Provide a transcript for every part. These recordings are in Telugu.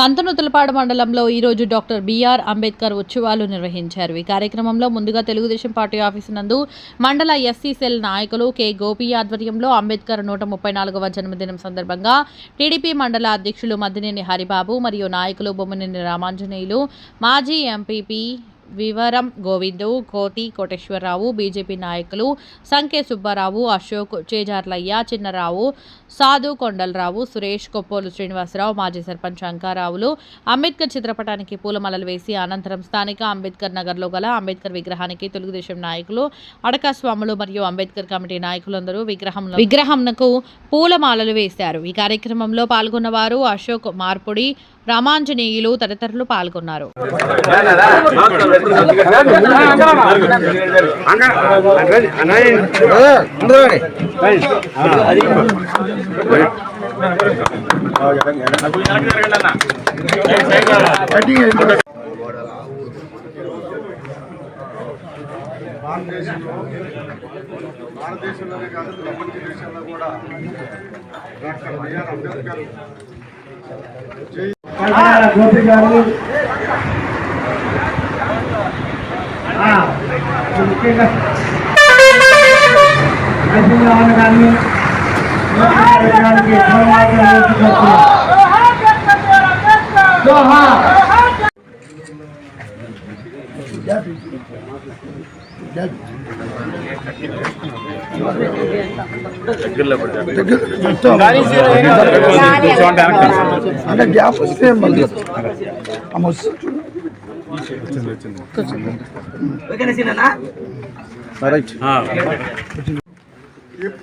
సంతనూతలపాడు మండలంలో ఈరోజు డాక్టర్ బీఆర్ అంబేద్కర్ ఉత్సవాలు నిర్వహించారు. ఈ కార్యక్రమంలో ముందుగా తెలుగుదేశం పార్టీ ఆఫీసు నందు మండల ఎస్సీ సెల్ నాయకులు కె గోపి ఆధ్వర్యంలో అంబేద్కర్ నూట ముప్పై నాలుగవ జన్మదినం సందర్భంగా టీడీపీ మండల అధ్యక్షులు మద్దినేని హరిబాబు మరియు నాయకులు బొమ్మనేని రామాంజనేయులు మాజీ ఎంపీపీ వివరం గోవిందు కోతి కోటేశ్వరరావు బీజేపీ నాయకులు సంకే సుబ్బారావు అశోక్ చేజార్లయ్య చిన్నరావు సాధు కొండలరావు సురేష్ కొప్పోలు శ్రీనివాసరావు మాజీ సర్పంచ్ శంకారావులు అంబేద్కర్ చిత్రపటానికి పూలమాలలు వేసి అనంతరం స్థానిక అంబేద్కర్ నగర్లో గల అంబేద్కర్ విగ్రహానికి తెలుగుదేశం నాయకులు అడకాస్వాములు మరియు అంబేద్కర్ కమిటీ నాయకులందరూ విగ్రహం విగ్రహంకు పూలమాలలు వేశారు. ఈ కార్యక్రమంలో పాల్గొన్న వారు అశోక్ మార్పుడి రామాంజనేయులు తదితరులు పాల్గొన్నారు. భారతదేశంలో భారతదేశంలోనే కాదు ప్రపంచ దేశాల్లో కూడా డాక్టర్ బిఆర్ అంబేద్కర్. జై గోపి గారు ఆ, ముఖ్యంగా నరసింహరావు గారిని గారికి ధన్యవాదాలు అంటే గ్యాప్ వస్తే మళ్ళీ ఆమె వస్తుంది చూడు.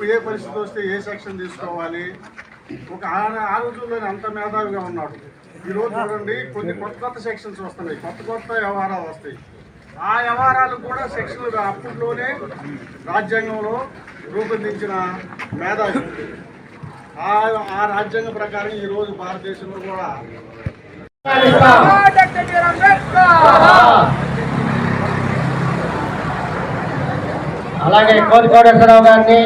ఏ పరిస్థితి వస్తే ఏ సెక్షన్ తీసుకోవాలి ఒక ఆ ఆ రోజుల్లోనే అంత మేధావిగా ఉన్నాడు ఈ రోజు చూడండి కొన్ని కొత్త కొత్త సెక్షన్స్ వస్తున్నాయి. కొత్త కొత్త వ్యవహారాలు వస్తాయి. ఆ వ్యవహారాలు కూడా సెక్షన్లు అప్పట్లోనే రాజ్యాంగంలో రూపొందించిన మేధావి ఆ ఆ రాజ్యాంగం ప్రకారం ఈ రోజు భారతదేశంలో కూడా అలాగే కోటి కోటేశ్వరరావు గారిని